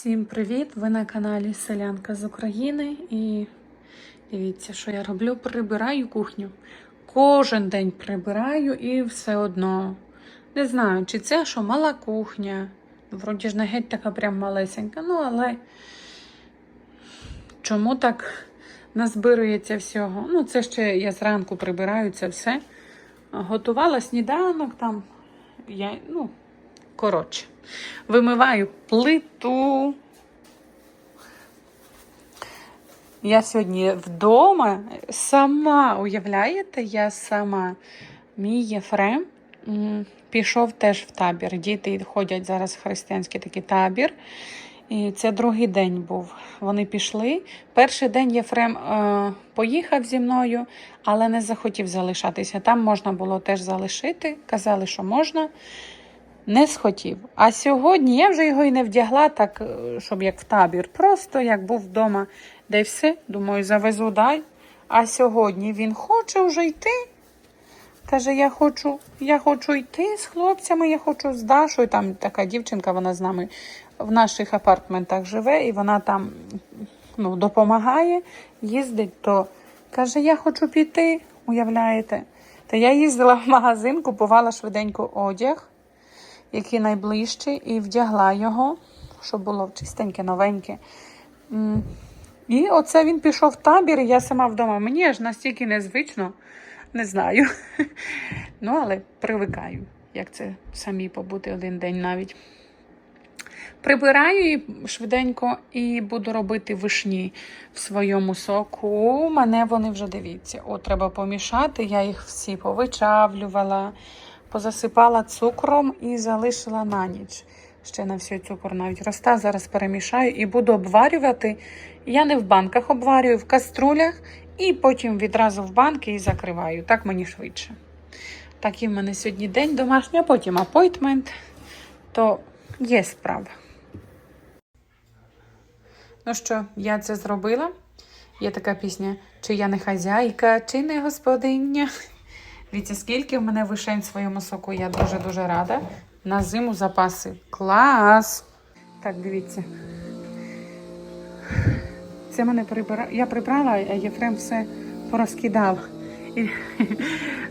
Всім привіт! Ви на каналі Селянка з України і дивіться, що я роблю. Прибираю кухню. Кожен день прибираю і все одно. Не знаю, чи це що мала кухня. Вроді ж не геть така прям малесенька. Ну, але чому так назбирується всього? Ну, це ще я зранку прибираю це все. Готувала сніданок там. Я, ну, коротше. Вимиваю плиту. Я сьогодні вдома сама, уявляєте, я сама. Мій Єфрем пішов теж в табір. Діти ходять зараз в християнський такий табір. І це другий день був. Вони пішли. Перший день Єфрем е, поїхав зі мною, але не захотів залишатися. Там можна було теж залишити. Казали, що можна не схотів. А сьогодні я вже його і не вдягла, так, е, щоб як в табір. Просто як був вдома, де все. Думаю, завезу дай. А сьогодні він хоче вже йти. Каже, я хочу, я хочу йти з хлопцями, я хочу з Дашою. Там така дівчинка, вона з нами в наших апартментах живе, і вона там ну, допомагає, їздить, то каже, я хочу піти, уявляєте? Та я їздила в магазин, купувала швиденько одяг який найближчий, і вдягла його, щоб було чистеньке, новеньке. І оце він пішов в табір, і я сама вдома. Мені аж настільки незвично, не знаю. Ну, але привикаю, як це самі побути один день навіть. Прибираю її швиденько і буду робити вишні в своєму соку. Мене вони вже дивіться. О, треба помішати. Я їх всі повичавлювала, позасипала цукром і залишила на ніч. Ще на всю цукор навіть роста. Зараз перемішаю і буду обварювати. Я не в банках обварюю, в каструлях, і потім відразу в банки і закриваю. Так мені швидше. Такий в мене сьогодні день домашній, а потім апойтмент. То є справа. Ну що, я це зробила. Є така пісня: чи я не хазяйка, чи не господиня. Дивіться, скільки в мене вишень в своєму соку, я дуже-дуже рада. На зиму запаси. Клас! Так, дивіться. Це мене прибира... Я прибрала, а Єфрем все порозкидав.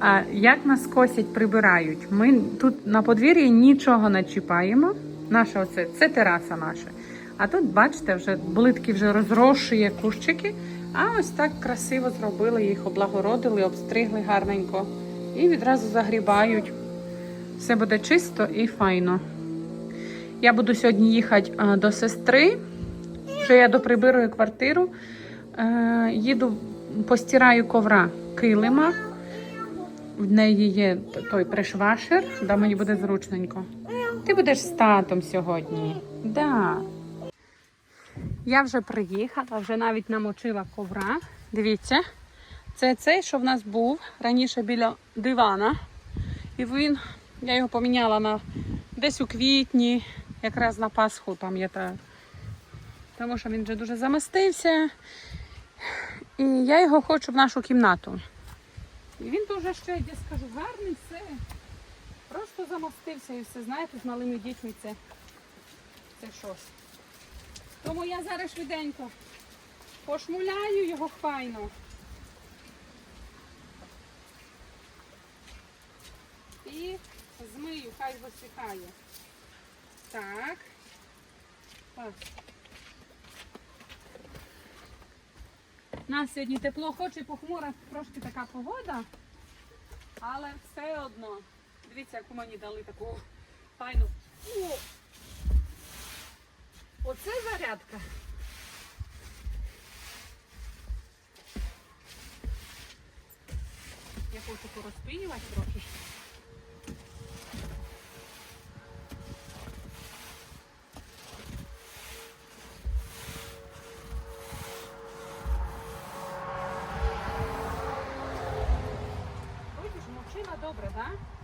А як нас косять, прибирають? Ми тут на подвір'ї нічого не чіпаємо. Наша оце, це тераса наша. А тут, бачите, вже блитки вже розрошує кущики. А ось так красиво зробили, їх облагородили, обстригли гарненько. І відразу загрібають. Все буде чисто і файно. Я буду сьогодні їхати до сестри. Вже я доприбирую квартиру. Е, їду, постираю ковра килима. В неї є той пришвашер, да мені буде зручненько. Ти будеш з татом сьогодні. Да. Я вже приїхала, вже навіть намочила ковра. Дивіться, це цей, що в нас був раніше біля дивана. І він, я його поміняла на десь у квітні, якраз на Пасху, пам'ятаю. Тому що він вже дуже замастився. І я його хочу в нашу кімнату. І він дуже ще, я скажу, гарний, все. Просто замастився і все, знаєте, з малими дітьми це, це щось. Тому я зараз швиденько пошмуляю його файно. І змию, хай висихає. Так. У нас сьогодні тепло, хоч і похмура трошки така погода, але все одно. Дивіться, яку мені дали таку файну. Оце зарядка. Мовчила добре,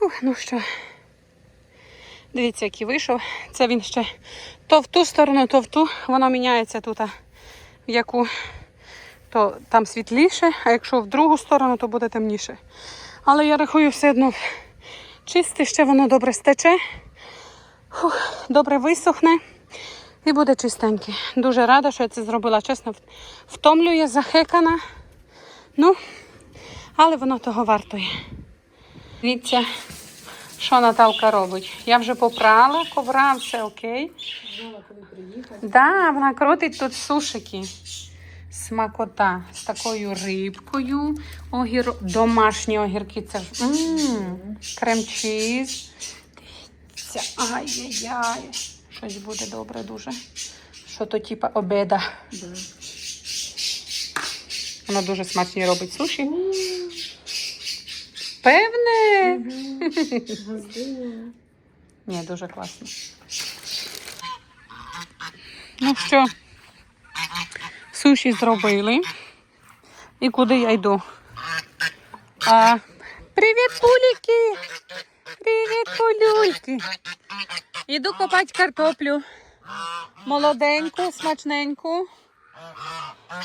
Фух, ну що, дивіться, який вийшов. Це він ще то в ту сторону, то в ту. Воно міняється тут, в яку то там світліше, а якщо в другу сторону, то буде темніше. Але я рахую все одно чисте, ще воно добре стече, Фух, добре висохне і буде чистеньке. Дуже рада, що я це зробила. Чесно, втомлює, захекана. Ну, але воно того вартує. Дивіться, що Наталка робить. Я вже попрала ковра, все окей. Да, вона крутить тут сушики. Смакота з такою рибкою. Огір... Домашні огірки. Це крем-чіз. Дивіться, ай-яй-яй. Щось буде добре дуже. Що то типа обеда. Вона дуже смачні робить суші. Певне. Ні, дуже класно. Ну що, суші зробили. І куди я йду? А, привіт, пуліки! Привіт, пулюльки! Іду копати картоплю. Молоденьку, смачненьку.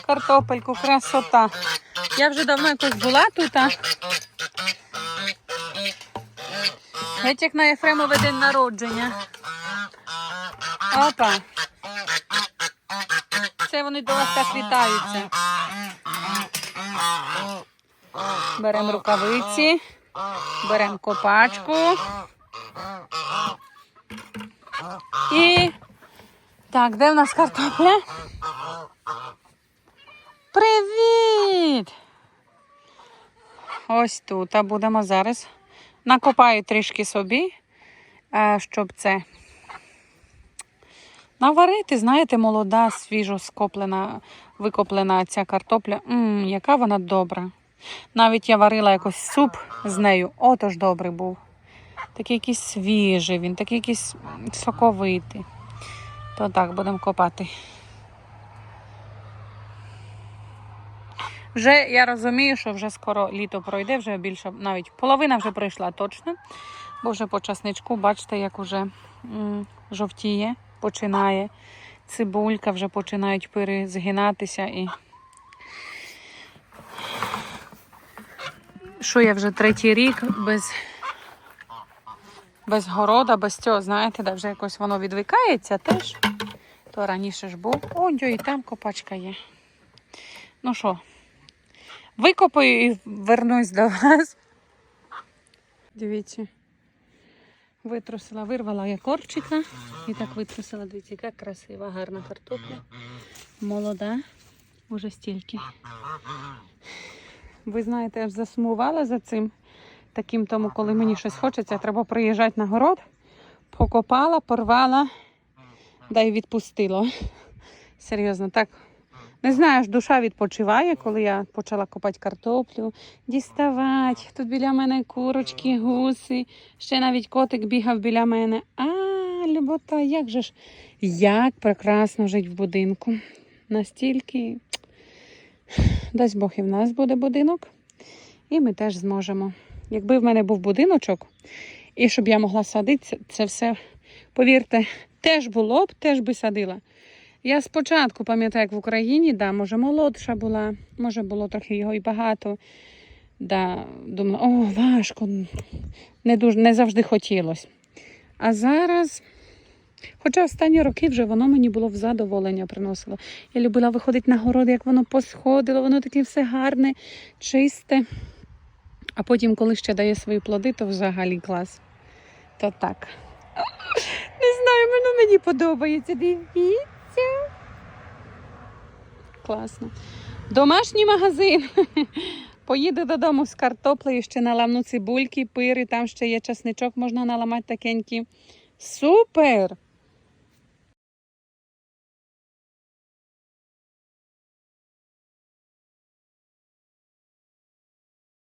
Картопельку, красота. Я вже давно якось була тут. Геть як на Єфремове день народження. Опа. Це вони до вас так вітаються. Беремо рукавиці, беремо копачку. І так, де в нас картопля? Привіт! Ось тут. А будемо зараз. Накопаю трішки собі, е, щоб це наварити, знаєте, молода, свіжо скоплена, викоплена ця картопля. Мм, яка вона добра. Навіть я варила якось суп з нею. Отож добрий був. Такий якийсь свіжий, він такий якийсь соковитий. То так, будемо копати. Вже я розумію, що вже скоро літо пройде, вже більше, навіть половина вже пройшла точно. Бо вже по часничку, бачите, як уже м, жовтіє, починає. Цибулька вже починають пири згинатися і. Що я вже третій рік без, без города, без цього, знаєте, де вже якось воно відвикається теж. То раніше ж був. О, і там копачка є. Ну що, викопаю і вернусь до вас. Дивіться. Витрусила, вирвала я корчика і так витрусила. Дивіться, яка красива, гарна картопля. Молода, уже стільки. Ви знаєте, я ж засумувала за цим. Таким тому, коли мені щось хочеться, треба приїжджати на город, покопала, порвала, да й відпустила. Серйозно, так. Не знаю, аж душа відпочиває, коли я почала копати картоплю, діставати. Тут біля мене курочки, гуси, ще навіть котик бігав біля мене. А, любота, як же ж, як прекрасно жити в будинку. Настільки, дасть Бог і в нас буде будинок, і ми теж зможемо. Якби в мене був будиночок, і щоб я могла садити, це- це все, повірте, теж було б, теж би садила. Я спочатку пам'ятаю, як в Україні, да, може, молодша була, може було трохи його і багато. Да, думала, о, важко, не, дуже, не завжди хотілося. А зараз, хоча останні роки вже воно мені було в задоволення приносило. Я любила виходити на город, як воно посходило, воно таке все гарне, чисте. А потім, коли ще дає свої плоди, то взагалі клас. То так. Не знаю, воно мені подобається. Дивіться. Класно. Домашній магазин. Поїду додому з картоплею, ще наламну цибульки, пири, там ще є часничок, можна наламати такенький. Супер!